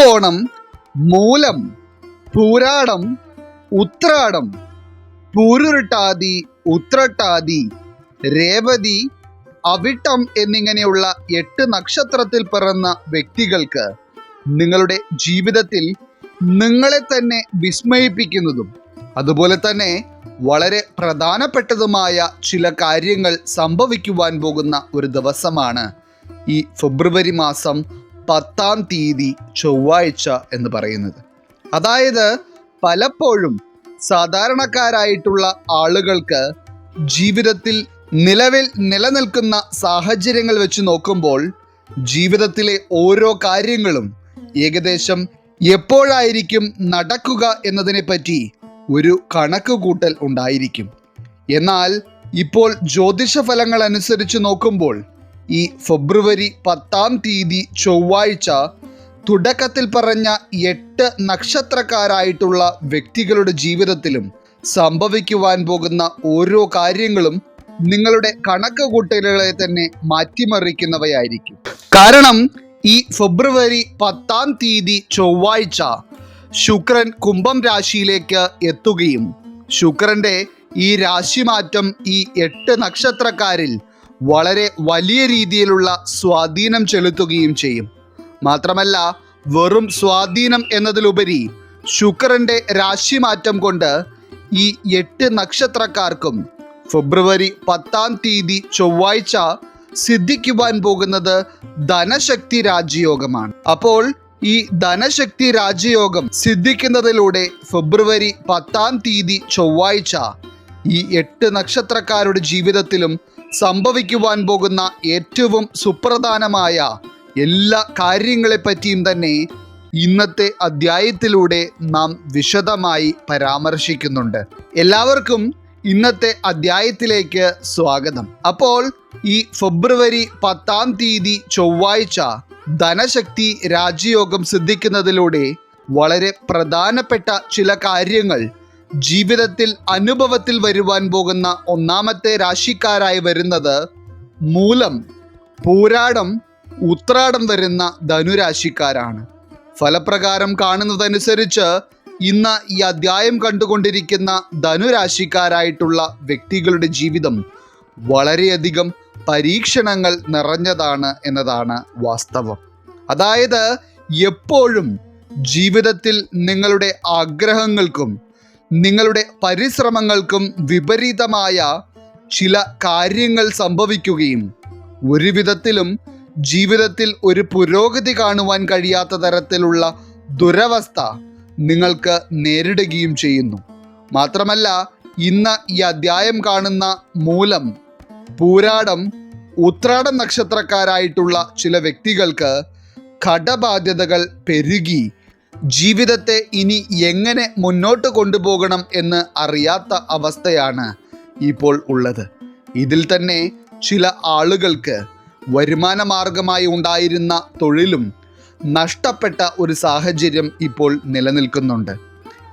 തിരുവോണം മൂലം പൂരാടം ഉത്രാടം പൂരുരുട്ടാതി ഉത്രട്ടാതി രേവതി അവിട്ടം എന്നിങ്ങനെയുള്ള എട്ട് നക്ഷത്രത്തിൽ പിറന്ന വ്യക്തികൾക്ക് നിങ്ങളുടെ ജീവിതത്തിൽ നിങ്ങളെ തന്നെ വിസ്മയിപ്പിക്കുന്നതും അതുപോലെ തന്നെ വളരെ പ്രധാനപ്പെട്ടതുമായ ചില കാര്യങ്ങൾ സംഭവിക്കുവാൻ പോകുന്ന ഒരു ദിവസമാണ് ഈ ഫെബ്രുവരി മാസം പത്താം തീയതി ചൊവ്വാഴ്ച എന്ന് പറയുന്നത്. അതായത് പലപ്പോഴും സാധാരണക്കാരായിട്ടുള്ള ആളുകൾക്ക് ജീവിതത്തിൽ നിലവിൽ നിലനിൽക്കുന്ന സാഹചര്യങ്ങൾ വെച്ച് നോക്കുമ്പോൾ ജീവിതത്തിലെ ഓരോ കാര്യങ്ങളും ഏകദേശം എപ്പോഴായിരിക്കും നടക്കുക എന്നതിനെ പറ്റി ഒരു കണക്കുകൂട്ടൽ ഉണ്ടായിരിക്കും. എന്നാൽ ഇപ്പോൾ ജ്യോതിഷ ഫലങ്ങൾ അനുസരിച്ച് നോക്കുമ്പോൾ ഈ ഫെബ്രുവരി പത്താം തീയതി ചൊവ്വാഴ്ച തുടക്കത്തിൽ പറഞ്ഞ എട്ട് നക്ഷത്രക്കാരായിട്ടുള്ള വ്യക്തികളുടെ ജീവിതത്തിലും സംഭവിക്കുവാൻ പോകുന്ന ഓരോ കാര്യങ്ങളും നിങ്ങളുടെ കണക്ക് കൂട്ടലുകളെ തന്നെ മാറ്റിമറിക്കുന്നവയായിരിക്കും. കാരണം ഈ ഫെബ്രുവരി പത്താം തീയതി ചൊവ്വാഴ്ച ശുക്രൻ കുംഭം രാശിയിലേക്ക് എത്തുകയും ശുക്രന്റെ ഈ രാശിമാറ്റം ഈ എട്ട് നക്ഷത്രക്കാരിൽ വളരെ വലിയ രീതിയിലുള്ള സ്വാധീനം ചെലുത്തുകയും ചെയ്യും. മാത്രമല്ല വെറും സ്വാധീനം എന്നതിലുപരി ശുക്രന്റെ രാശിമാറ്റം കൊണ്ട് ഈ എട്ട് നക്ഷത്രക്കാർക്കും ഫെബ്രുവരി പത്താം തീയതി ചൊവ്വാഴ്ച സിദ്ധിക്കുവാൻ പോകുന്നത് ധനശക്തി രാജയോഗമാണ് അപ്പോൾ ഈ ധനശക്തി രാജയോഗം സിദ്ധിക്കുന്നതിലൂടെ ഫെബ്രുവരി പത്താം തീയതി ചൊവ്വാഴ്ച ഈ എട്ട് നക്ഷത്രക്കാരുടെ ജീവിതത്തിലും സംഭവിക്കുവാൻ പോകുന്ന ഏറ്റവും സുപ്രധാനമായ എല്ലാ കാര്യങ്ങളെപ്പറ്റിയും തന്നെ ഇന്നത്തെ അധ്യായത്തിലൂടെ നാം വിശദമായി പരാമർശിക്കുന്നുണ്ട്. എല്ലാവർക്കും ഇന്നത്തെ അധ്യായത്തിലേക്ക് സ്വാഗതം. അപ്പോൾ ഈ ഫെബ്രുവരി പത്താം തീയതി ചൊവ്വാഴ്ച ധനശക്തി രാജയോഗം സിദ്ധിക്കുന്നതിലൂടെ വളരെ പ്രധാനപ്പെട്ട ചില കാര്യങ്ങൾ ജീവിതത്തിൽ അനുഭവത്തിൽ വരുവാൻ പോകുന്ന ഒന്നാമത്തെ രാശിക്കാരായി വരുന്നത് മൂലം പൂരാടം ഉത്രാടം വരുന്ന ധനുരാശിക്കാരാണ്. ഫലപ്രകാരം കാണുന്നതനുസരിച്ച് ഇന്ന് ഈ അധ്യായം കണ്ടുകൊണ്ടിരിക്കുന്ന ധനുരാശിക്കാരായിട്ടുള്ള വ്യക്തികളുടെ ജീവിതം വളരെയധികം പരീക്ഷണങ്ങൾ നിറഞ്ഞതാണ് എന്നതാണ് വാസ്തവം. അതായത് എപ്പോഴും ജീവിതത്തിൽ നിങ്ങളുടെ ആഗ്രഹങ്ങൾക്കും നിങ്ങളുടെ പരിശ്രമങ്ങൾക്കും വിപരീതമായ ചില കാര്യങ്ങൾ സംഭവിക്കുകയും ഒരു വിധത്തിലും ജീവിതത്തിൽ ഒരു പുരോഗതി കാണുവാൻ കഴിയാത്ത തരത്തിലുള്ള ദുരവസ്ഥ നിങ്ങൾക്ക് നേരിടുകയും ചെയ്യുന്നു. മാത്രമല്ല ഇന്ന് ഈ അധ്യായം കാണുന്ന മൂലം പൂരാടം ഉത്രാടം നക്ഷത്രക്കാരായിട്ടുള്ള ചില വ്യക്തികൾക്ക് കടബാധ്യതകൾ പെരുകി ജീവിതത്തെ ഇനി എങ്ങനെ മുന്നോട്ട് കൊണ്ടുപോകണം എന്ന് അറിയാത്ത അവസ്ഥയാണ് ഇപ്പോൾ ഉള്ളത്. ഇതിൽ തന്നെ ചില ആളുകൾക്ക് വരുമാന മാർഗമായി ഉണ്ടായിരുന്ന തൊഴിലും നഷ്ടപ്പെട്ട ഒരു സാഹചര്യം ഇപ്പോൾ നിലനിൽക്കുന്നുണ്ട്.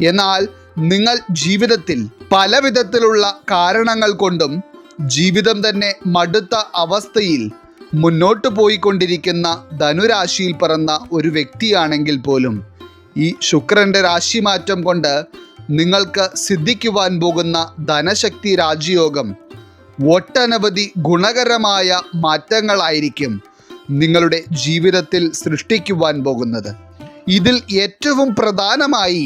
എന്നാൽ നിങ്ങൾ ജീവിതത്തിൽ പല വിധത്തിലുള്ള കാരണങ്ങൾ കൊണ്ടും ജീവിതം തന്നെ മടുത്ത അവസ്ഥയിൽ മുന്നോട്ട് പോയിക്കൊണ്ടിരിക്കുന്ന ധനുരാശിയിൽ പിറന്ന ഒരു വ്യക്തിയാണെങ്കിൽ പോലും ഈ ശുക്രന്റെ രാശിമാറ്റം കൊണ്ട് നിങ്ങൾക്ക് സിദ്ധിക്കുവാൻ പോകുന്ന ധനശക്തി രാജയോഗം ഒട്ടനവധി ഗുണകരമായ മാറ്റങ്ങളായിരിക്കും നിങ്ങളുടെ ജീവിതത്തിൽ സൃഷ്ടിക്കുവാൻ പോകുന്നത്. ഇതിൽ ഏറ്റവും പ്രധാനമായി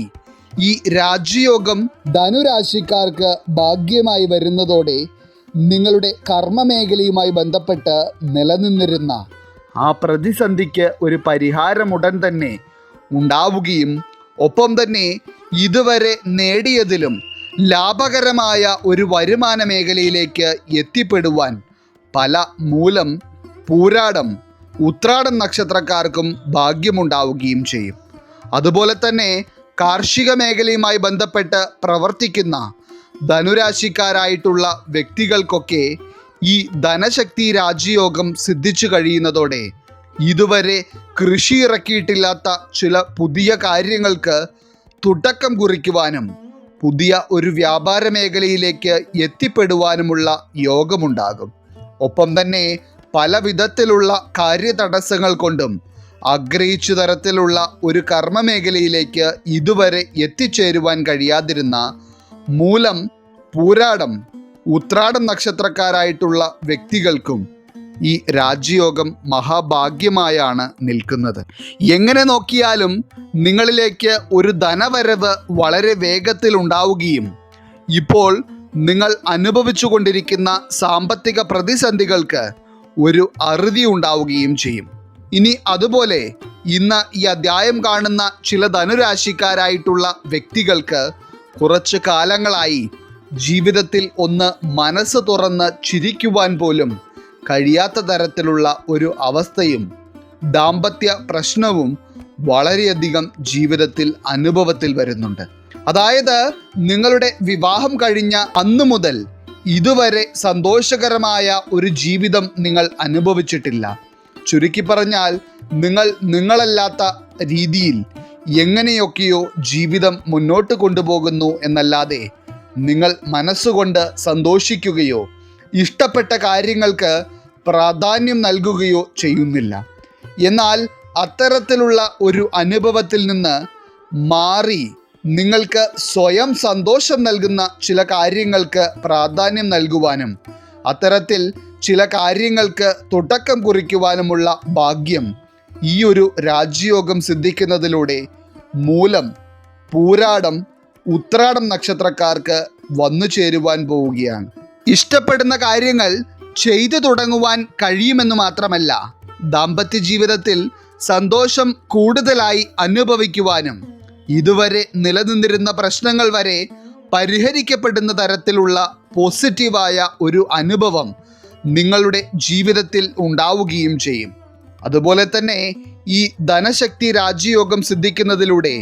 ഈ രാജയോഗം ധനുരാശിക്കാർക്ക് ഭാഗ്യമായി വരുന്നതോടെ നിങ്ങളുടെ കർമ്മമേഖലയുമായി ബന്ധപ്പെട്ട് നിലനിന്നിരുന്ന ആ പ്രതിസന്ധിക്ക് ഒരു പരിഹാരമുടൻ തന്നെ ഉണ്ടാവുകയും ഒപ്പം തന്നെ ഇതുവരെ നേടിയതിലും ലാഭകരമായ ഒരു വരുമാന മേഖലയിലേക്ക് എത്തിപ്പെടുവാൻ പല മൂലം പൂരാടം ഉത്രാടം നക്ഷത്രക്കാർക്കും ഭാഗ്യമുണ്ടാവുകയും ചെയ്യും. അതുപോലെ തന്നെ കാർഷിക മേഖലയുമായി ബന്ധപ്പെട്ട് പ്രവർത്തിക്കുന്ന ധനുരാശിക്കാരായിട്ടുള്ള വ്യക്തികൾക്കൊക്കെ ഈ ധനശക്തി രാജയോഗം സിദ്ധിച്ചു കഴിയുന്നതോടെ ഇതുവരെ കൃഷി ഇറക്കിയിട്ടില്ലാത്ത ചില പുതിയ കാര്യങ്ങൾക്ക് തുടക്കം കുറിക്കുവാനും പുതിയ ഒരു വ്യാപാര മേഖലയിലേക്ക് എത്തിപ്പെടുവാനുമുള്ള യോഗമുണ്ടാകും. ഒപ്പം തന്നെ പല വിധത്തിലുള്ള കാര്യതടസ്സങ്ങൾ കൊണ്ടും ആഗ്രഹിച്ച തരത്തിലുള്ള ഒരു കർമ്മമേഖലയിലേക്ക് ഇതുവരെ എത്തിച്ചേരുവാൻ കഴിയാതിരുന്ന മൂലം പൂരാടം ഉത്രാടം നക്ഷത്രക്കാരായിട്ടുള്ള വ്യക്തികൾക്കും ഈ രാജ്യയോഗം മഹാഭാഗ്യമായാണ് നിൽക്കുന്നത്. എങ്ങനെ നോക്കിയാലും നിങ്ങളിലേക്ക് ഒരു ധനവരവ് വളരെ വേഗത്തിൽ ഉണ്ടാവുകയും ഇപ്പോൾ നിങ്ങൾ അനുഭവിച്ചു കൊണ്ടിരിക്കുന്ന സാമ്പത്തിക പ്രതിസന്ധികൾക്ക് ഒരു അറുതി ഉണ്ടാവുകയും ചെയ്യും. ഇനി അതുപോലെ ഇന്ന് ഈ അധ്യായം കാണുന്ന ചില ധനുരാശിക്കാരായിട്ടുള്ള വ്യക്തികൾക്ക് കുറച്ച് കാലങ്ങളായി ജീവിതത്തിൽ ഒന്ന് മനസ്സ് തുറന്ന് ചിരിക്കുവാൻ പോലും കഴിയാത്ത തരത്തിലുള്ള ഒരു അവസ്ഥയും ദാമ്പത്യ പ്രശ്നവും വളരെയധികം ജീവിതത്തിൽ അനുഭവത്തിൽ വരുന്നുണ്ട്. അതായത് നിങ്ങളുടെ വിവാഹം കഴിഞ്ഞ അന്നു മുതൽ ഇതുവരെ സന്തോഷകരമായ ഒരു ജീവിതം നിങ്ങൾ അനുഭവിച്ചിട്ടില്ല. ചുരുക്കി പറഞ്ഞാൽ നിങ്ങൾ നിങ്ങളല്ലാത്ത രീതിയിൽ എങ്ങനെയൊക്കെയോ ജീവിതം മുന്നോട്ട് കൊണ്ടുപോകുന്നു എന്നല്ലാതെ നിങ്ങൾ മനസ്സുകൊണ്ട് സന്തോഷിക്കുകയോ ഇഷ്ടപ്പെട്ട കാര്യങ്ങൾക്ക് പ്രാധാന്യം നൽകുകയോ ചെയ്യുന്നില്ല. എന്നാൽ അത്തരത്തിലുള്ള ഒരു അനുഭവത്തിൽ നിന്ന് മാറി നിങ്ങൾക്ക് സ്വയം സന്തോഷം നൽകുന്ന ചില കാര്യങ്ങൾക്ക് പ്രാധാന്യം നൽകുവാനും അത്തരത്തിൽ ചില കാര്യങ്ങൾക്ക് തുടക്കം കുറിക്കുവാനുമുള്ള ഭാഗ്യം ഈ ഒരു രാജ്യയോഗം സിദ്ധിക്കുന്നതിലൂടെ മൂലം പൂരാടം ഉത്രാടം നക്ഷത്രക്കാർക്ക് വന്നു ചേരുവാൻ പോവുകയാണ്. ഇഷ്ടപ്പെടുന്ന കാര്യങ്ങൾ ചെയ്തു തുടങ്ങുവാൻ കഴിയുമെന്ന് മാത്രമല്ല ദാമ്പത്യ ജീവിതത്തിൽ സന്തോഷം കൂടുതലായി അനുഭവിക്കുവാനും ഇതുവരെ നിലനിന്നിരുന്ന പ്രശ്നങ്ങൾ വരെ പരിഹരിക്കപ്പെടുന്ന തരത്തിലുള്ള പോസിറ്റീവായ ഒരു അനുഭവം നിങ്ങളുടെ ജീവിതത്തിൽ ഉണ്ടാവുകയും ചെയ്യും. അതുപോലെ തന്നെ ഈ ധനശക്തി രാജ്യയോഗം സിദ്ധിക്കുന്നതിലൂടെ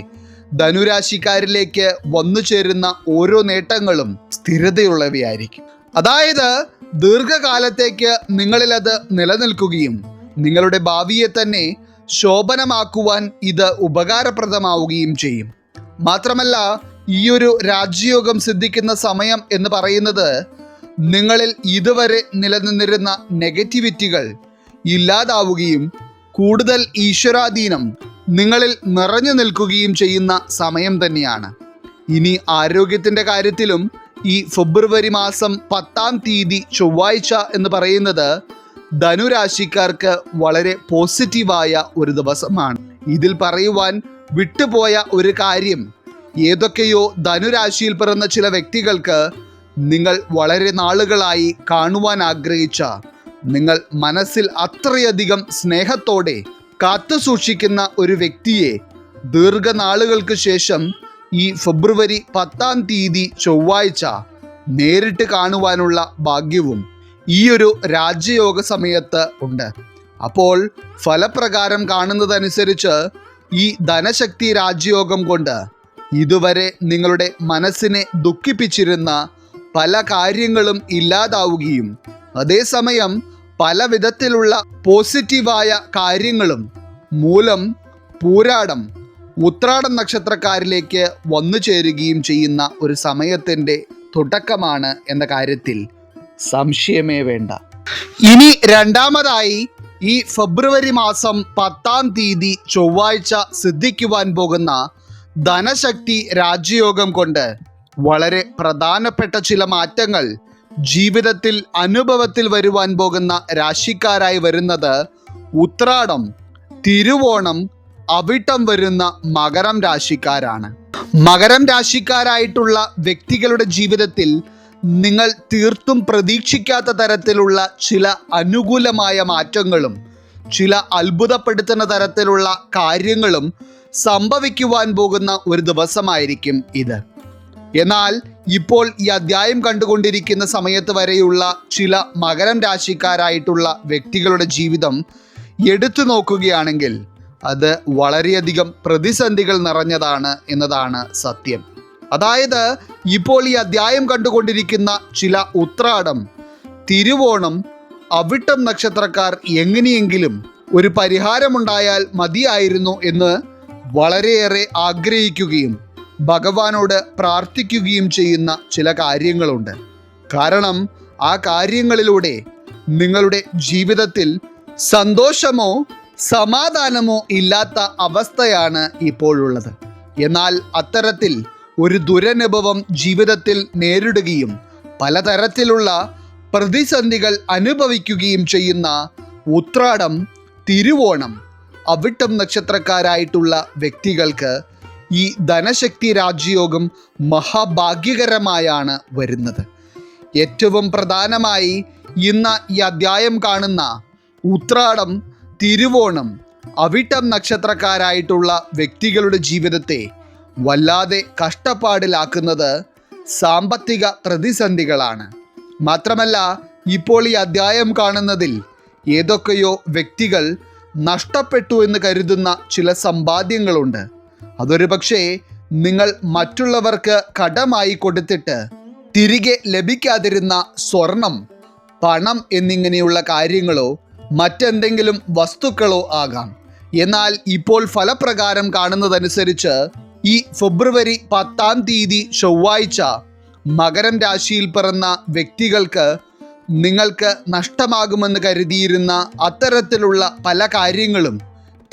ധനുരാശിക്കാരിലേക്ക് വന്നു ചേരുന്ന ഓരോ നേട്ടങ്ങളും സ്ഥിരതയുള്ളവയായിരിക്കും. അതായത് ദീർഘകാലത്തേക്ക് നിങ്ങളിൽ അത് നിലനിൽക്കുകയും നിങ്ങളുടെ ഭാവിയെ തന്നെ ശോഭനമാക്കുവാൻ ഇത് ഉപകാരപ്രദമാവുകയും ചെയ്യും. മാത്രമല്ല ഈ ഒരു രാജ്യയോഗം സിദ്ധിക്കുന്ന സമയം എന്ന് പറയുന്നത് നിങ്ങളിൽ ഇതുവരെ നിലനിന്നിരുന്ന നെഗറ്റിവിറ്റികൾ ഇല്ലാതാവുകയും കൂടുതൽ ഈശ്വരാധീനം നിങ്ങളിൽ നിറഞ്ഞു നിൽക്കുകയും ചെയ്യുന്ന സമയം തന്നെയാണ്. ഇനി ആരോഗ്യത്തിന്റെ കാര്യത്തിലും ഈ ഫെബ്രുവരി മാസം പത്താം തീയതി ചൊവ്വാഴ്ച എന്ന് പറയുന്നത് ധനുരാശിക്കാർക്ക് വളരെ പോസിറ്റീവായ ഒരു ദിവസമാണ്. ഇതിൽ പറയുവാൻ വിട്ടുപോയ ഒരു കാര്യം ഏതൊക്കെയോ ധനുരാശിയിൽ പിറന്ന ചില വ്യക്തികൾക്ക് നിങ്ങൾ വളരെ നാളുകളായി കാണുവാൻ ആഗ്രഹിച്ച നിങ്ങൾ മനസ്സിൽ അത്രയധികം സ്നേഹത്തോടെ കാത്തു സൂക്ഷിക്കുന്ന ഒരു വ്യക്തിയെ ദീർഘനാളുകൾക്ക് ശേഷം ഈ ഫെബ്രുവരി പത്താം തീയതി ചൊവ്വാഴ്ച നേരിട്ട് കാണുവാനുള്ള ഭാഗ്യവും ഈ ഒരു രാജ്യയോഗ സമയത്ത് ഉണ്ട്. അപ്പോൾ ഫലപ്രകാരം കാണുന്നതനുസരിച്ച് ഈ ധനശക്തി രാജ്യയോഗം കൊണ്ട് ഇതുവരെ നിങ്ങളുടെ മനസ്സിനെ ദുഃഖിപ്പിച്ചിരുന്ന പല കാര്യങ്ങളും ഇല്ലാതാവുകയും അതേസമയം പല വിധത്തിലുള്ള പോസിറ്റീവായ കാര്യങ്ങളും മൂലം പൂരാടം ഉത്രാടം നക്ഷത്രക്കാരിലേക്ക് വന്നു ചേരുകയും ചെയ്യുന്ന ഒരു സമയത്തിന്റെ തുടക്കമാണ് എന്ന കാര്യത്തിൽ സംശയമേ വേണ്ട. ഇനി രണ്ടാമതായി ഈ ഫെബ്രുവരി മാസം പത്താം തീയതി ചൊവ്വാഴ്ച സിദ്ധിക്കുവാൻ പോകുന്ന ധനശക്തി രാജ്യയോഗം കൊണ്ട് വളരെ പ്രധാനപ്പെട്ട ചില മാറ്റങ്ങൾ ജീവിതത്തിൽ അനുഭവത്തിൽ വരുവാൻ പോകുന്ന രാശിക്കാരായി വരുന്നത് ഉത്രാടം തിരുവോണം അവിട്ടം വരുന്ന മകരം രാശിക്കാരാണ്. മകരം രാശിക്കാരായിട്ടുള്ള വ്യക്തികളുടെ ജീവിതത്തിൽ നിങ്ങൾ തീർത്തും പ്രതീക്ഷിക്കാത്ത തരത്തിലുള്ള ചില അനുകൂലമായ മാറ്റങ്ങളും ചില അത്ഭുതപ്പെടുത്തുന്ന തരത്തിലുള്ള കാര്യങ്ങളും സംഭവിക്കുവാൻ പോകുന്ന ഒരു ദിവസമായിരിക്കും ഇത്. എന്നാൽ ഇപ്പോൾ ഈ അധ്യായം കണ്ടുകൊണ്ടിരിക്കുന്ന സമയത്ത് വരെയുള്ള ചില മകരം രാശിക്കാരായിട്ടുള്ള വ്യക്തികളുടെ ജീവിതം എടുത്തു നോക്കുകയാണെങ്കിൽ അത് വളരെയധികം പ്രതിസന്ധികൾ നിറഞ്ഞതാണ് എന്നതാണ് സത്യം. അതായത് ഇപ്പോൾ ഈ അധ്യായം കണ്ടുകൊണ്ടിരിക്കുന്ന ചില ഉത്രാടം തിരുവോണം അവിട്ടം നക്ഷത്രക്കാർ എങ്ങനെയെങ്കിലും ഒരു പരിഹാരമുണ്ടായാൽ മതിയായിരുന്നു എന്ന് വളരെയേറെ ആഗ്രഹിക്കുകയും ഭഗവാനോട് പ്രാർത്ഥിക്കുകയും ചെയ്യുന്ന ചില കാര്യങ്ങളുണ്ട്. കാരണം ആ കാര്യങ്ങളിലൂടെ നിങ്ങളുടെ ജീവിതത്തിൽ സന്തോഷമോ സമാധാനമോ ഇല്ലാത്ത അവസ്ഥയാണ് ഇപ്പോഴുള്ളത്. എന്നാൽ അത്തരത്തിൽ ഒരു ദുരനുഭവം ജീവിതത്തിൽ നേരിടുകയും പലതരത്തിലുള്ള പ്രതിസന്ധികൾ അനുഭവിക്കുകയും ചെയ്യുന്ന ഉത്രാടം തിരുവോണം അവിട്ടം നക്ഷത്രക്കാരായിട്ടുള്ള വ്യക്തികൾക്ക് ഈ ധനശക്തി രാജ്യയോഗം മഹാഭാഗ്യകരമായാണ് വരുന്നത്. ഏറ്റവും പ്രധാനമായി ഇന്ന് ഈ അധ്യായം കാണുന്ന ഉത്രാടം തിരുവോണം അവിട്ടം നക്ഷത്രക്കാരായിട്ടുള്ള വ്യക്തികളുടെ ജീവിതത്തെ വല്ലാതെ കഷ്ടപ്പാടിലാക്കുന്നത് സാമ്പത്തിക പ്രതിസന്ധികളാണ്. മാത്രമല്ല ഇപ്പോൾ ഈ അധ്യായം കാണുന്നതിൽ ഏതൊക്കെയോ വ്യക്തികൾ നഷ്ടപ്പെട്ടു എന്ന് കരുതുന്ന ചില സമ്പാദ്യങ്ങളുണ്ട്. അതൊരു പക്ഷേ നിങ്ങൾ മറ്റുള്ളവർക്ക് കടമായി കൊടുത്തിട്ട് തിരികെ ലഭിക്കാതിരുന്ന സ്വർണം പണം എന്നിങ്ങനെയുള്ള കാര്യങ്ങളോ മറ്റെന്തെങ്കിലും വസ്തുക്കളോ ആകാം. എന്നാൽ ഇപ്പോൾ ഫലപ്രകാരം കാണുന്നതനുസരിച്ച് ഈ ഫെബ്രുവരി പത്താം തീയതി ചൊവ്വാഴ്ച മകരം രാശിയിൽ പിറന്ന വ്യക്തികൾക്ക് നിങ്ങൾക്ക് നഷ്ടമാകുമെന്ന് കരുതിയിരുന്ന അത്തരത്തിലുള്ള പല കാര്യങ്ങളും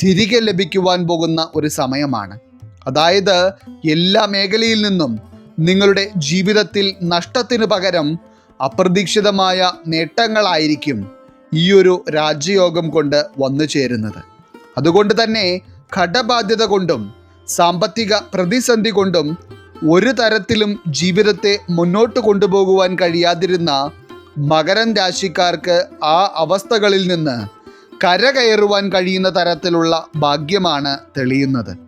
തിരികെ ലഭിക്കുവാൻ പോകുന്ന ഒരു സമയമാണ്. അതായത് എല്ലാ മേഖലയിൽ നിന്നും നിങ്ങളുടെ ജീവിതത്തിൽ നഷ്ടത്തിന് പകരം അപ്രതീക്ഷിതമായ നേട്ടങ്ങളായിരിക്കും ഈ ഒരു രാജ്യയോഗം കൊണ്ട് വന്നു ചേരുന്നത്. അതുകൊണ്ട് തന്നെ ഘടബാധ്യത കൊണ്ടും സാമ്പത്തിക പ്രതിസന്ധി കൊണ്ടും ഒരു തരത്തിലും ജീവിതത്തെ മുന്നോട്ട് കൊണ്ടുപോകുവാൻ കഴിയാതിരുന്ന മകരം രാശിക്കാർക്ക് ആ അവസ്ഥകളിൽ നിന്ന് കരകയറുവാൻ കഴിയുന്ന തരത്തിലുള്ള ഭാഗ്യമാണ് തെളിയുന്നത്.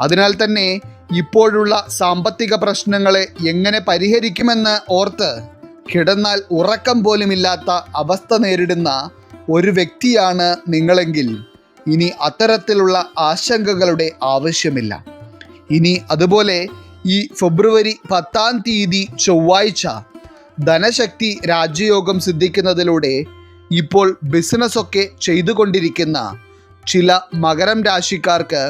അതിനാൽ തന്നെ ഇപ്പോഴുള്ള സാമ്പത്തിക പ്രശ്നങ്ങളെ എങ്ങനെ പരിഹരിക്കുമെന്ന് ഓർത്ത് കിടന്നാൽ ഉറക്കം പോലുമില്ലാത്ത അവസ്ഥ നേരിടുന്ന ഒരു വ്യക്തിയാണ് നിങ്ങളെങ്കിൽ ഇനി അത്തരത്തിലുള്ള ആശങ്കകളുടെ ആവശ്യമില്ല. ഇനി അതുപോലെ ഈ ഫെബ്രുവരി പത്താം തീയതി ചൊവ്വാഴ്ച ധനശക്തി രാജ്യയോഗം സിദ്ധിക്കുന്നതിലൂടെ ഇപ്പോൾ ബിസിനസ്സൊക്കെ ചെയ്തുകൊണ്ടിരിക്കുന്ന ചില മകരം രാശിക്കാർക്ക്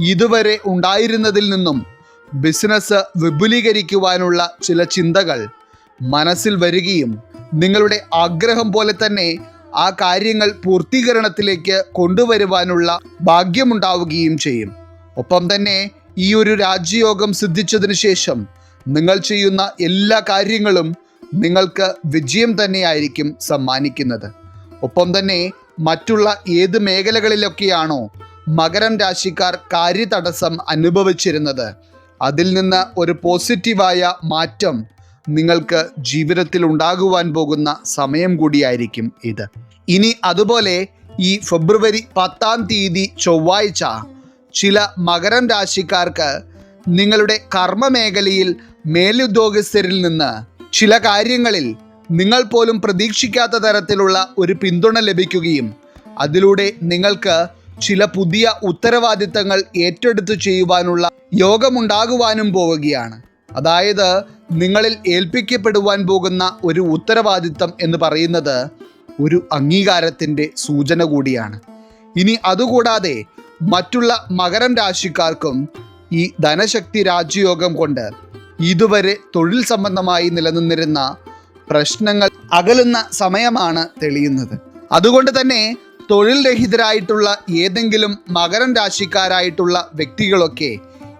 ഇതുവരെ ഉണ്ടായിരുന്നതിൽ നിന്നും ബിസിനസ് വിപുലീകരിക്കുവാനുള്ള ചില ചിന്തകൾ മനസ്സിൽ വരികയും നിങ്ങളുടെ ആഗ്രഹം പോലെ തന്നെ ആ കാര്യങ്ങൾ പൂർത്തീകരണത്തിലേക്ക് കൊണ്ടുവരുവാനുള്ള ഭാഗ്യമുണ്ടാവുകയും ചെയ്യും. ഒപ്പം തന്നെ ഈ ഒരു രാജ്യയോഗം സിദ്ധിച്ചതിന് ശേഷം നിങ്ങൾ ചെയ്യുന്ന എല്ലാ കാര്യങ്ങളും നിങ്ങൾക്ക് വിജയം തന്നെയായിരിക്കും സമ്മാനിക്കുന്നത്. ഒപ്പം തന്നെ മറ്റുള്ള ഏത് മേഖലകളിലൊക്കെയാണോ മകരം രാശിക്കാർ കാര്യതടസ്സം അനുഭവിച്ചിരുന്നത്. അതിൽ നിന്ന് ഒരു പോസിറ്റീവായ മാറ്റം നിങ്ങൾക്ക് ജീവിതത്തിൽ ഉണ്ടാകുവാൻ പോകുന്ന സമയം കൂടിയായിരിക്കും ഇത്. ഇനി അതുപോലെ ഈ ഫെബ്രുവരി പത്താം തീയതി ചൊവ്വാഴ്ച ചില മകരം രാശിക്കാർക്ക് നിങ്ങളുടെ കർമ്മ മേഖലയിൽ മേലുദ്യോഗസ്ഥരിൽ നിന്ന് ചില കാര്യങ്ങളിൽ നിങ്ങൾ പോലും പ്രതീക്ഷിക്കാത്ത തരത്തിലുള്ള ഒരു പിന്തുണ ലഭിക്കുകയും അതിലൂടെ നിങ്ങൾക്ക് ചില പുതിയ ഉത്തരവാദിത്തങ്ങൾ ഏറ്റെടുത്ത് ചെയ്യുവാനുള്ള യോഗമുണ്ടാകുവാനും പോവുകയാണ്. അതായത് നിങ്ങളിൽ ഏൽപ്പിക്കപ്പെടുവാൻ പോകുന്ന ഒരു ഉത്തരവാദിത്തം എന്ന് പറയുന്നത് ഒരു അംഗീകാരത്തിന്റെ സൂചന കൂടിയാണ്. ഇനി അതുകൂടാതെ മറ്റുള്ള മകരം രാശിക്കാർക്കും ഈ ധനശക്തി രാജ്യയോഗം കൊണ്ട് ഇതുവരെ തൊഴിൽ സംബന്ധമായി നിലനിന്നിരുന്ന പ്രശ്നങ്ങൾ അകലുന്ന സമയമാണ് തെളിയുന്നത്. അതുകൊണ്ട് തന്നെ തൊഴിൽ രഹിതരായിട്ടുള്ള ഏതെങ്കിലും മകരം രാശിക്കാരായിട്ടുള്ള വ്യക്തികളൊക്കെ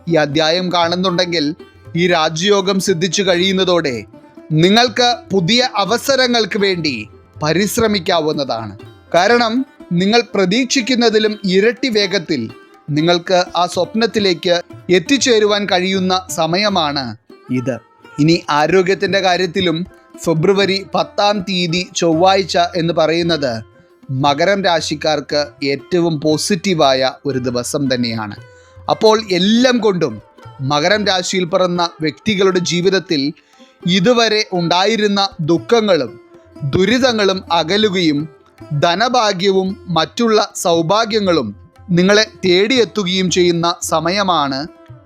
ഈ അധ്യായം കാണുന്നുണ്ടെങ്കിൽ ഈ രാജ്യയോഗം സിദ്ധിച്ചു കഴിയുന്നതോടെ നിങ്ങൾക്ക് പുതിയ അവസരങ്ങൾക്ക് വേണ്ടി പരിശ്രമിക്കാവുന്നതാണ്. കാരണം നിങ്ങൾ പ്രതീക്ഷിക്കുന്നതിലും ഇരട്ടി വേഗത്തിൽ നിങ്ങൾക്ക് ആ സ്വപ്നത്തിലേക്ക് എത്തിച്ചേരുവാൻ കഴിയുന്ന സമയമാണ് ഇത്. ഇനി ആരോഗ്യത്തിന്റെ കാര്യത്തിലും ഫെബ്രുവരി പത്താം തീയതി ചൊവ്വാഴ്ച എന്ന് പറയുന്നത് മകരം രാശിക്കാർക്ക് ഏറ്റവും പോസിറ്റീവായ ഒരു ദിവസം തന്നെയാണ്. അപ്പോൾ എല്ലാം കൊണ്ടും മകരം രാശിയിൽ പിറന്ന വ്യക്തികളുടെ ജീവിതത്തിൽ ഇതുവരെ ഉണ്ടായിരുന്ന ദുഃഖങ്ങളും ദുരിതങ്ങളും അകലുകയും ധനഭാഗ്യവും മറ്റുള്ള സൗഭാഗ്യങ്ങളും നിങ്ങളെ തേടിയെത്തുകയും ചെയ്യുന്ന സമയമാണ്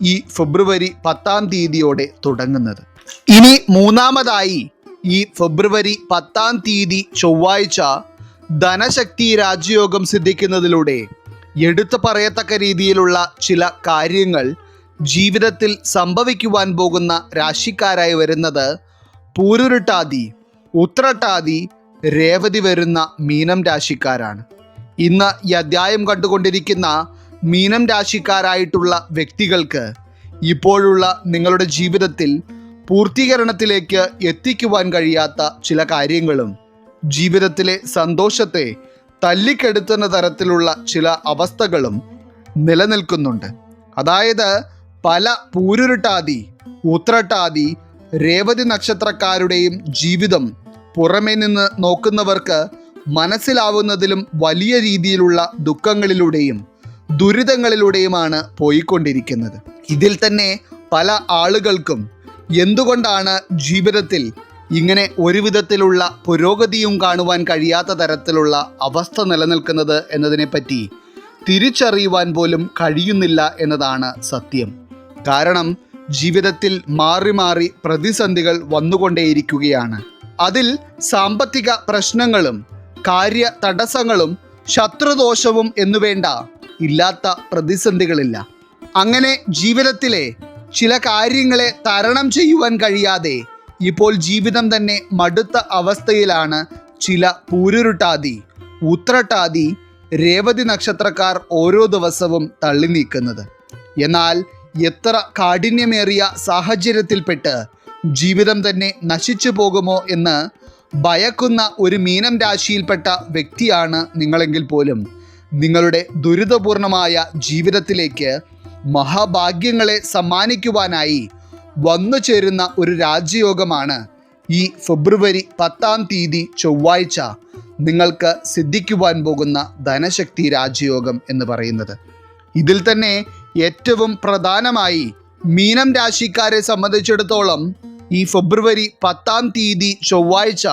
ഈ ഫെബ്രുവരി പത്താം തീയതിയോടെ തുടങ്ങുന്നത്. ഇനി മൂന്നാമതായി ഈ ഫെബ്രുവരി പത്താം തീയതി ചൊവ്വാഴ്ച ധനശക്തി രാജ്യയോഗം സിദ്ധിക്കുന്നതിലൂടെ എടുത്തു പറയത്തക്ക രീതിയിലുള്ള ചില കാര്യങ്ങൾ ജീവിതത്തിൽ സംഭവിക്കുവാൻ പോകുന്ന രാശിക്കാരായി വരുന്നത് പൂരുരുട്ടാതി ഉത്രട്ടാതി രേവതി വരുന്ന മീനം രാശിക്കാരാണ്. ഇന്ന് ഈ അധ്യായം കണ്ടുകൊണ്ടിരിക്കുന്ന മീനം രാശിക്കാരായിട്ടുള്ള വ്യക്തികൾക്ക് ഇപ്പോഴുള്ള നിങ്ങളുടെ ജീവിതത്തിൽ പൂർത്തീകരണത്തിലേക്ക് എത്തിക്കുവാൻ കഴിയാത്ത ചില കാര്യങ്ങളും ജീവിതത്തിലെ സന്തോഷത്തെ തല്ലിക്കെടുത്തുന്ന തരത്തിലുള്ള ചില അവസ്ഥകളും നിലനിൽക്കുന്നുണ്ട്. അതായത് പല പൂരുരുട്ടാതി ഉത്രട്ടാതി രേവതി നക്ഷത്രക്കാരുടെയും ജീവിതം പുറമേ നിന്ന് നോക്കുന്നവർക്ക് മനസ്സിലാവുന്നതിലും വലിയ രീതിയിലുള്ള ദുഃഖങ്ങളിലൂടെയും ദുരിതങ്ങളിലൂടെയുമാണ് പോയിക്കൊണ്ടിരിക്കുന്നത്. ഇതിൽ തന്നെ പല ആളുകൾക്കും എന്തുകൊണ്ടാണ് ജീവിതത്തിൽ ഇങ്ങനെ ഒരു വിധത്തിലുള്ള പുരോഗതിയും കാണുവാൻ കഴിയാത്ത തരത്തിലുള്ള അവസ്ഥ നിലനിൽക്കുന്നത് എന്നതിനെപ്പറ്റി തിരിച്ചറിയുവാൻ പോലും കഴിയുന്നില്ല എന്നതാണ് സത്യം. കാരണം ജീവിതത്തിൽ മാറി മാറി പ്രതിസന്ധികൾ വന്നുകൊണ്ടേയിരിക്കുകയാണ്. അതിൽ സാമ്പത്തിക പ്രശ്നങ്ങളും കാര്യ തടസ്സങ്ങളും ശത്രുദോഷവും എന്നുവേണ്ട ഇല്ലാത്ത പ്രതിസന്ധികളില്ല. അങ്ങനെ ജീവിതത്തിലെ ചില കാര്യങ്ങളെ തരണം ചെയ്യുവാൻ കഴിയാതെ ഇപ്പോൾ ജീവിതം തന്നെ മടുത്ത അവസ്ഥയിലാണ് ചില പൂരുരുട്ടാതി ഉത്രട്ടാതി രേവതി നക്ഷത്രക്കാർ ഓരോ ദിവസവും തള്ളി നീക്കുന്നത് എന്നാൽ എത്ര കാഠിന്യമേറിയ സാഹചര്യത്തിൽപ്പെട്ട് ജീവിതം തന്നെ നശിച്ചു പോകുമോ എന്ന് ഭയക്കുന്ന ഒരു മീനം രാശിയിൽപ്പെട്ട വ്യക്തിയാണ് നിങ്ങളെങ്കിൽ പോലും. നിങ്ങളുടെ ദുരിതപൂർണമായ ജീവിതത്തിലേക്ക് മഹാഭാഗ്യങ്ങളെ സമ്മാനിക്കുവാനായി വന്നു ചേരുന്ന ഒരു രാജയോഗമാണ് ഈ ഫെബ്രുവരി പത്താം തീയതി ചൊവ്വാഴ്ച നിങ്ങൾക്ക് സിദ്ധിക്കുവാൻ പോകുന്ന ധനശക്തി രാജയോഗം എന്ന് പറയുന്നത്. ഇതിൽ തന്നെ ഏറ്റവും പ്രധാനമായി മീനം രാശിക്കാരെ സംബന്ധിച്ചിടത്തോളം ഈ ഫെബ്രുവരി പത്താം തീയതി ചൊവ്വാഴ്ച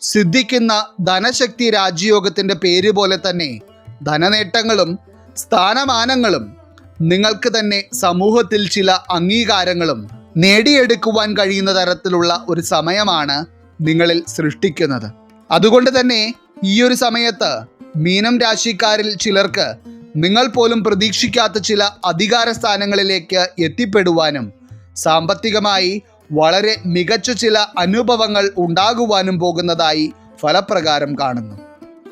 സിദ്ധിക്കുന്ന ധനശക്തി രാജയോഗത്തിന്റെ പേര് പോലെ തന്നെ ധനനേട്ടങ്ങളും സ്ഥാനമാനങ്ങളും നിങ്ങൾക്ക് തന്നെ സമൂഹത്തിൽ ചില അംഗീകാരങ്ങളും നേടിയെടുക്കുവാൻ കഴിയുന്ന തരത്തിലുള്ള ഒരു സമയമാണ് നിങ്ങളിൽ സൃഷ്ടിക്കുന്നത്. അതുകൊണ്ട് തന്നെ ഈ ഒരു സമയത്ത് മീനം രാശിക്കാരിൽ ചിലർക്ക് നിങ്ങൾ പോലും പ്രതീക്ഷിക്കാത്ത ചില അധികാര സ്ഥാനങ്ങളിലേക്ക് എത്തിപ്പെടുവാനും സാമ്പത്തികമായി വളരെ മികച്ച ചില അനുഭവങ്ങൾ ഉണ്ടാകുവാനും പോകുന്നതായി ഫലപ്രകാരം കാണുന്നു.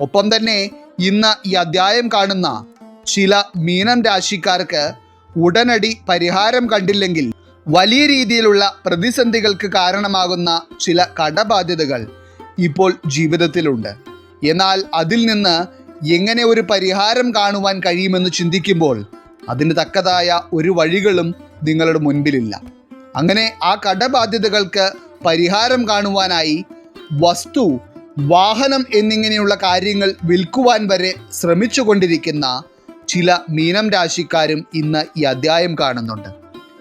ഒപ്പം തന്നെ ഇന്ന് ഈ അധ്യായം കാണുന്ന ചില മീനം രാശിക്കാർക്ക് ഉടനടി പരിഹാരം കണ്ടില്ലെങ്കിൽ വലിയ രീതിയിലുള്ള പ്രതിസന്ധികൾക്ക് കാരണമാകുന്ന ചില കടബാധ്യതകൾ ഇപ്പോൾ ജീവിതത്തിലുണ്ട്. എന്നാൽ അതിൽ നിന്ന് എങ്ങനെ ഒരു പരിഹാരം കാണുവാൻ കഴിയുമെന്ന് ചിന്തിക്കുമ്പോൾ അതിന് തക്കതായ ഒരു വഴികളും നിങ്ങളുടെ മുൻപിലില്ല. അങ്ങനെ ആ കടബാധ്യതകൾക്ക് പരിഹാരം കാണുവാനായി വസ്തു വാഹനം എന്നിങ്ങനെയുള്ള കാര്യങ്ങൾ വിൽക്കുവാൻ വരെ ശ്രമിച്ചു കൊണ്ടിരിക്കുന്ന ചില മീനം രാശിക്കാരും ഇന്ന് ഈ അധ്യായം കാണുന്നുണ്ട്.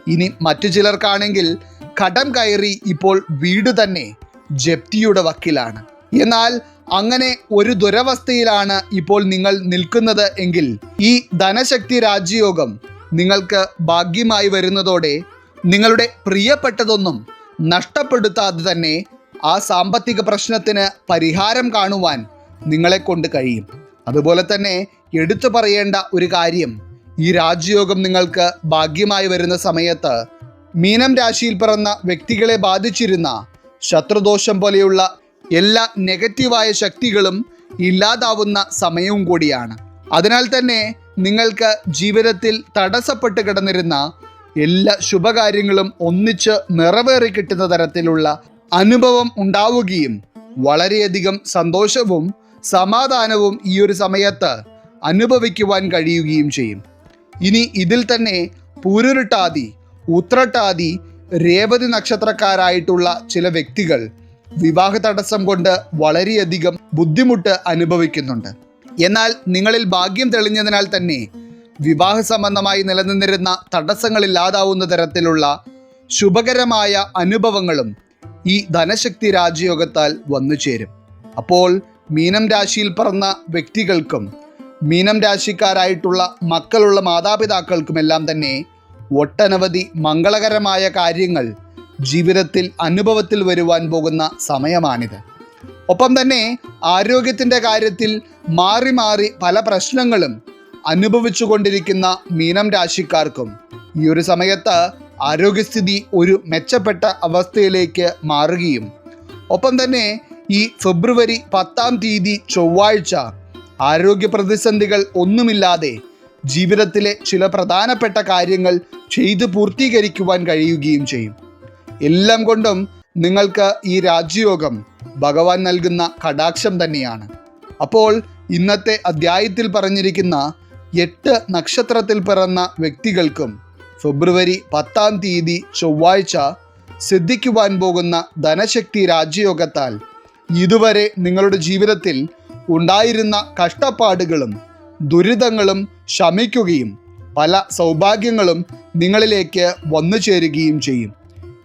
ഇനി മറ്റു ചിലർക്കാണെങ്കിൽ കടം കയറി ഇപ്പോൾ വീട് തന്നെ ജപ്തിയുടെ വക്കിലാണ്. എന്നാൽ അങ്ങനെ ഒരു ദുരവസ്ഥയിലാണ് ഇപ്പോൾ നിങ്ങൾ നിൽക്കുന്നത് എങ്കിൽ ഈ ധനശക്തി രാജ്യയോഗം നിങ്ങൾക്ക് ഭാഗ്യമായി വരുന്നതോടെ നിങ്ങളുടെ പ്രിയപ്പെട്ടതൊന്നും നഷ്ടപ്പെടുത്താതെ തന്നെ ആ സാമ്പത്തിക പ്രശ്നത്തിന് പരിഹാരം കാണുവാൻ നിങ്ങളെ കൊണ്ട് കഴിയും. അതുപോലെ തന്നെ എടുത്തു പറയേണ്ട ഒരു കാര്യം ഈ രാജ്യയോഗം നിങ്ങൾക്ക് ഭാഗ്യമായി വരുന്ന സമയത്ത് മീനം രാശിയിൽ പിറന്ന വ്യക്തികളെ ബാധിച്ചിരുന്ന ശത്രുദോഷം പോലെയുള്ള എല്ലാ നെഗറ്റീവായ ശക്തികളും ഇല്ലാതാവുന്ന സമയവും കൂടിയാണ്. അതിനാൽ തന്നെ നിങ്ങൾക്ക് ജീവിതത്തിൽ തടസ്സപ്പെട്ട് കിടന്നിരുന്ന എല്ലാ ശുഭകാര്യങ്ങളും ഒന്നിച്ച് നിറവേറി കിട്ടുന്ന തരത്തിലുള്ള അനുഭവം ഉണ്ടാവുകയും വളരെയധികം സന്തോഷവും സമാധാനവും ഈ ഒരു സമയത്ത് അനുഭവിക്കുവാൻ കഴിയുകയും ചെയ്യും. ഇനി ഇതിൽ തന്നെ പൂരുരുട്ടാതി ഉത്രട്ടാതി രേവതി നക്ഷത്രക്കാരായിട്ടുള്ള ചില വ്യക്തികൾ വിവാഹ തടസ്സം കൊണ്ട് വളരെയധികം ബുദ്ധിമുട്ട് അനുഭവിക്കുന്നുണ്ട്. എന്നാൽ നിങ്ങളിൽ ഭാഗ്യം തെളിഞ്ഞതിനാൽ തന്നെ വിവാഹ സംബന്ധമായി നിലനിന്നിരുന്ന തടസ്സങ്ങളില്ലാതാവുന്ന തരത്തിലുള്ള ശുഭകരമായ അനുഭവങ്ങളും ഈ ധനശക്തി രാജയോഗത്താൽ വന്നു ചേരും. അപ്പോൾ മീനം രാശിയിൽ പറഞ്ഞ വ്യക്തികൾക്കും മീനം രാശിക്കാരായിട്ടുള്ള മക്കളുള്ള മാതാപിതാക്കൾക്കുമെല്ലാം തന്നെ ഒട്ടനവധി മംഗളകരമായ കാര്യങ്ങൾ ജീവിതത്തിൽ അനുഭവത്തിൽ വരുവാൻ പോകുന്ന സമയമാണിത്. ഒപ്പം തന്നെ ആരോഗ്യത്തിന്റെ കാര്യത്തിൽ മാറി മാറി പല പ്രശ്നങ്ങളും അനുഭവിച്ചു കൊണ്ടിരിക്കുന്ന മീനം രാശിക്കാർക്കും ഈ ഒരു സമയത്ത് ആരോഗ്യസ്ഥിതി ഒരു മെച്ചപ്പെട്ട അവസ്ഥയിലേക്ക് മാറുകയും ഒപ്പം തന്നെ ഈ ഫെബ്രുവരി പത്താം തീയതി ചൊവ്വാഴ്ച ആരോഗ്യ പ്രതിസന്ധികൾ ഒന്നുമില്ലാതെ ജീവിതത്തിലെ ചില പ്രധാനപ്പെട്ട കാര്യങ്ങൾ ചെയ്തു പൂർത്തീകരിക്കുവാൻ കഴിയുകയും ചെയ്യും. എല്ലാം കൊണ്ടും നിങ്ങൾക്ക് ഈ രാജ്യയോഗം ഭഗവാൻ നൽകുന്ന കടാക്ഷം തന്നെയാണ്. അപ്പോൾ ഇന്നത്തെ അധ്യായത്തിൽ പറഞ്ഞിരിക്കുന്ന എട്ട് നക്ഷത്രത്തിൽ പിറന്ന വ്യക്തികൾക്കും ഫെബ്രുവരി പത്താം തീയതി ചൊവ്വാഴ്ച സിദ്ധിക്കുവാൻ പോകുന്ന ധനശക്തി രാജ്യയോഗത്താൽ ഇതുവരെ നിങ്ങളുടെ ജീവിതത്തിൽ ഉണ്ടായിരുന്ന കഷ്ടപ്പാടുകളും ദുരിതങ്ങളും ശമിക്കുകയും പല സൗഭാഗ്യങ്ങളും നിങ്ങളിലേക്ക് വന്നു ചേരുകയും ചെയ്യും.